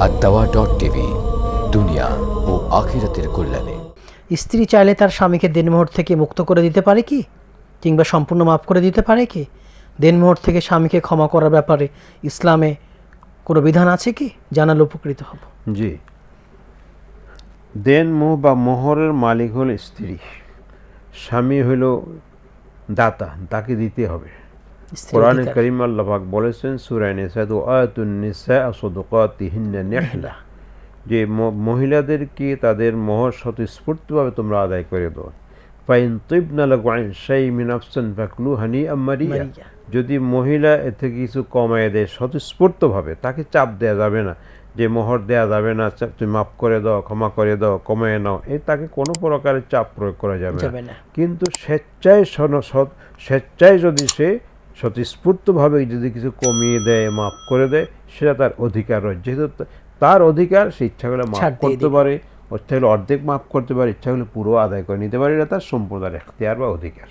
আর দাওয়া dot TV দুনিয়া ও আখিরাতের কল্যাণে। স্ত্রী চাইলে তার স্বামীকে দেনমোহর থেকে মুক্ত করে দিতে পারে কি? কিংবা সম্পূর্ণ মাফ করে দিতে পারে কি? দেনমোহর থেকে স্বামীকে ক্ষমা করার ব্যাপারে ইসলামে কোনো বিধান আছে কি? জানালে উপকৃত হব। জি। দেন মোহ বা মোহরের মালিক হল স্ত্রী। স্বামী হইল দাতা তাকে দিতে হবে। কোরআনে। করিম আল্লাহাক বলেছেন সূরা নিসা তো আয়াতুন নিসা সাদকাতিহিন্না নিহলা যে মহিলাদেরকে তাদের মোহর স্বতঃস্ফূর্তভাবে তোমরা আদায় করে দাও ফাইন তিবনা লাকু আন শাইইন মিন আফসান ফাকলু হানি মারিয়া। যদি মহিলা এ থেকে কিছু কমায় দেয় স্বতঃস্ফূর্তভাবে তাকে চাপ দেওয়া যাবে না যে মোহর দেওয়া যাবে না তুমি মাফ করে দাও ক্ষমা করে দাও কমায় নাও এ তাকে কোনো প্রকারের চাপ প্রয়োগ করা যাবে না। কিন্তু স্বেচ্ছায় স্বেচ্ছায় যদি সে স্বতঃস্ফূর্তভাবে যদি কিছু কমিয়ে দেয় মাফ করে দেয় সেটা তার অধিকার রয়েছে যেহেতু তার অধিকার সে ইচ্ছাগুলো করলে মাফ করতে পারে ইচ্ছা হলে অর্ধেক মাফ করতে পারে ইচ্ছা হলে পুরো আদায় করে নিতে পারে এটা তার সম্পূর্ণ এখতিয়ার বা অধিকার।